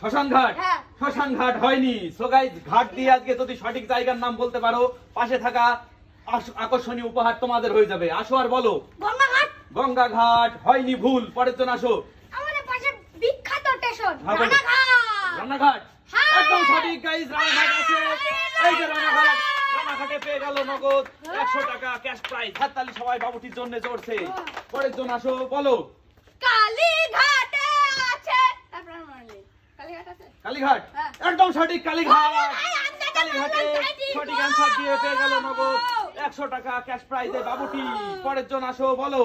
শ্মশান ঘাট হ্যাঁ। শ্মশান ঘাট হয়নি। সো গাইজ ঘাট দিয়ে আজকে যদি সঠিক জায়গার নাম বলতে পারো পাশে থাকা আকর্ষণীয় উপহার তোমাদের হয়ে যাবে। আসো আর বলো। গঙ্গা ঘাট হয়নি ভুল পরের জন আসো। আমাদের পাশে বিখ্যাত স্টেশন হ্যাঁ, রানাঘাট। হ্যাঁ। একদম সঠিক গাইজ রানাঘাট আছে। এই যে রানাঘাট রানাঘাটে পেয়ে গেল নগদ একশো টাকা ক্যাশ প্রাইজ হাততালি সবাই বাবুটির জন্য চড়ছে পরের জন আসো বলো। কালীঘাটে আছে তারপর আর মনে নেই। কালীঘাট। হ্যাঁ। একদম সঠিক কালীঘাট। কালীঘাটে বললাম, তাই ঠিক। সঠিক অ্যান্সার দিয়ে পেয়ে গেল নগদ একশো টাকা ক্যাশ প্রাইজে বাবুটি পরের জন আসো বলো।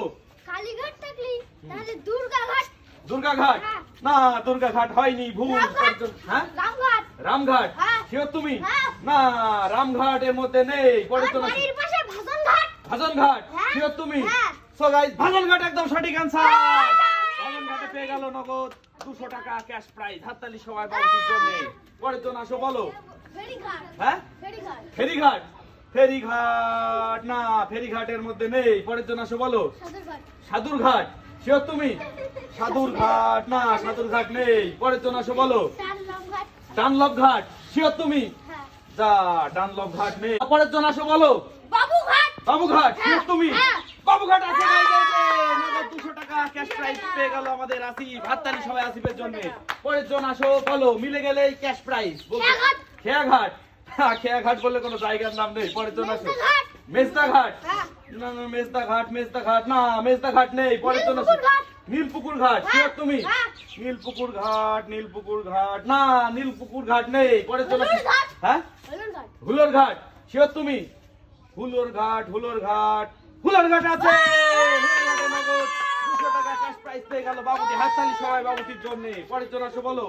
কালীঘাট থাকলি? তাহলে দুর্গাঘাট। দুর্গাঘাট? হ্যাঁ। না দুর্গাঘাট হয়নি ভুল। রামঘাট? হ্যাঁ? রামঘাট। রামঘাট। শিওর তুমি। না রামঘাট এর মধ্যে নেই। পরের জন ভাজনঘাট। ভাজন ঘাট। শিওর তুমি? হ্যাঁ। সো গাইস ভাজন ঘাট একদম সঠিক অ্যান্সার পেয়ে গেল নগদ 200 টাকা ক্যাশ প্রাইজ। হাততালি সবাই জন্য? পরের জন আসো বলো। হ্যাঁ? ফেরিঘাট। ফেরিঘাট? না ফেরিঘাটের মধ্যে নেই। পরের জন আসো বলো। সদরঘাট। সাধুরঘাট শিওর তুমি? সাধুরঘাট না সাধুরঘাট নেই। পরের জন আসো বলো। ডানলভ ঘাট শিওর তুমি? হ্যাঁ। যা ডানলভ ঘাট নেই। পরের জন আসো বলো। বাবুঘাট। বাবুঘাট হ্যাঁ, শিওর তুমি? হ্যাঁ। বাবুঘাট আছে গাইস, এই যে, নগদ 200 টাকা ক্যাশ প্রাইজ পেয়ে গেল আমাদের আসিফ। হাততালি সবাই আসিফের জন্য। পরের জন আসো বলো মিলে গেলে ক্যাশ প্রাইজ খেয়াঘাট। খেয়াঘাট? হ্যাঁ খেয়াঘাট বললে কোনো জায়গার নাম নেই। পরের জন আসো মেজদাঘাট। মেজদা ঘাট না না মেজদা ঘাট না মেজদা নেই। পরের জন আসো নীলপুকুর ঘাট। শিওর তুমি? হ্যাঁ। নীলপুকুর ঘাট নীলপুকুর ঘাট না নীলপুকুর ঘাট নেই। পরের জন আসো হ্যাঁ? হুলোর ঘাট শিওর তুমি? হুলোর ঘাট হুলোর ঘাট হুলোর ঘাট আছে হুলোর ঘাটে নগদ 200 টাকা ক্যাশ প্রাইজ পেয়ে গেল বাবুটি হাততালি সবাই বাবুটির জন্য। পরের জন আসো বলো।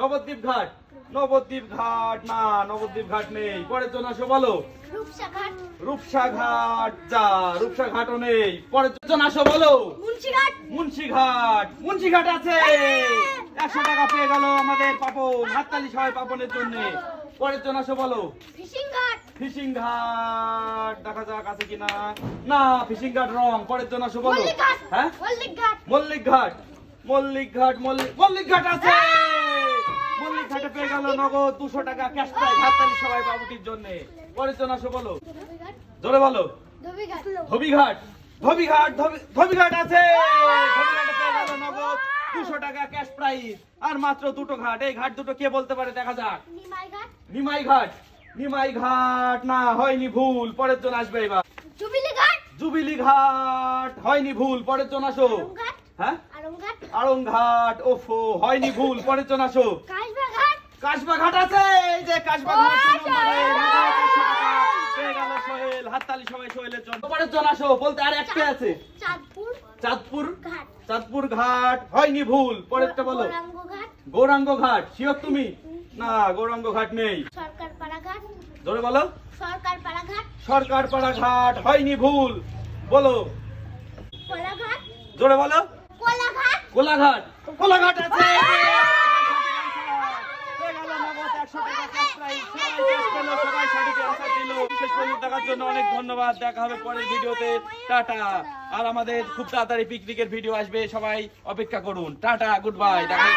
নবদ্বীপ ঘাট। নবদ্বীপ ঘাট। না নবদ্বীপ ঘাট নেই। পরের জন আসো বলো। রূপসা ঘাট। যা রূপসা ঘাটও নেই। পরের জন আসো বলো। মুন্সিঘাট মুন্সিঘাট মুন্সিঘাট আছে। একশো টাকা পেয়ে গেল আমাদের পাপন। হাততালি সবাই পাপনের জন্য। পরের জন আসো বলো। ফিশিং ঘাট। ফিশিং ঘাট। দেখা যাক আছে কিনা। না ফিশিং ঘাট রং পরের জন আসো বলো হ্যাঁ? মল্লিক ঘাট। মল্লিক ঘাট মল্লিক ঘাট মল্লিক ঘাট আছে! মল্লিক ঘাটে পেয়ে গেল নগদ দুশো টাকা ক্যাশ প্রাইজ হাততালি সবাই বাবুটির জন্য। পরের জন আসো বলো জোরে বলো। ধবিঘাট ধবিঘাট ধবিঘাট ধবি- ধবিঘাট আছে! ধবিঘাটে পেয়ে গেল নগদ দুশো টাকা ক্যাশ প্রাইজ আর মাত্র দুটো ঘাট। এই ঘাট দুটো কে বলতে পারে? দেখা যাক। নিমাই ঘাট। নিমাই ঘাট। নিমাই ঘাট না হয়নি ভুল পরের জন আসবে এবার। জুবিলি ঘাট জুবিলি ঘাট হয়নি ভুল পরের জন আসো। হ্যাঁ? ওফো হয়নি ভুল পরের জন আসো। কাশবা ঘাট আছে এই যে কাশবা ঘাট ও, তিন নম্বরে, সোহেল! নগদ 100 টাকা পেয়ে গেল সোহেল হাততালি সবাই সোহেলের জন্য। পরের জন আসো বলতে আর একটা আছে। চাঁদপুর চাঁদপুর? ঘাট। চাঁদপুর ঘাট হয়নি ভুল পরেরটা বলো। গৌরাঙ্গ ঘাট। গৌরাঙ্গ ঘাট শিওর তুমি? না গৌরাঙ্গ ঘাট নেই। ধরে বলো। সরকার পাড়া ঘাট সরকার পাড়া হয়নি ভুল। বলো। কোলাঘাট। জোরে বলো। কোলা কোলাঘাট। কোলাঘাট আছে। পেয়ে গেল নগদ 100 টাকা cash prize। সবাই cash পেল, সবাই সঠিক answer দিলো। শেষ পর্যন্ত দেখার জন্য অনেক ধন্যবাদ দেখা হবে পরের ভিডিওতে টাটা আর আমাদের খুব তাড়াতাড়ি পিকনিকের ভিডিও আসবে। সবাই অপেক্ষা করুন। টাটা গুড বাই দেখা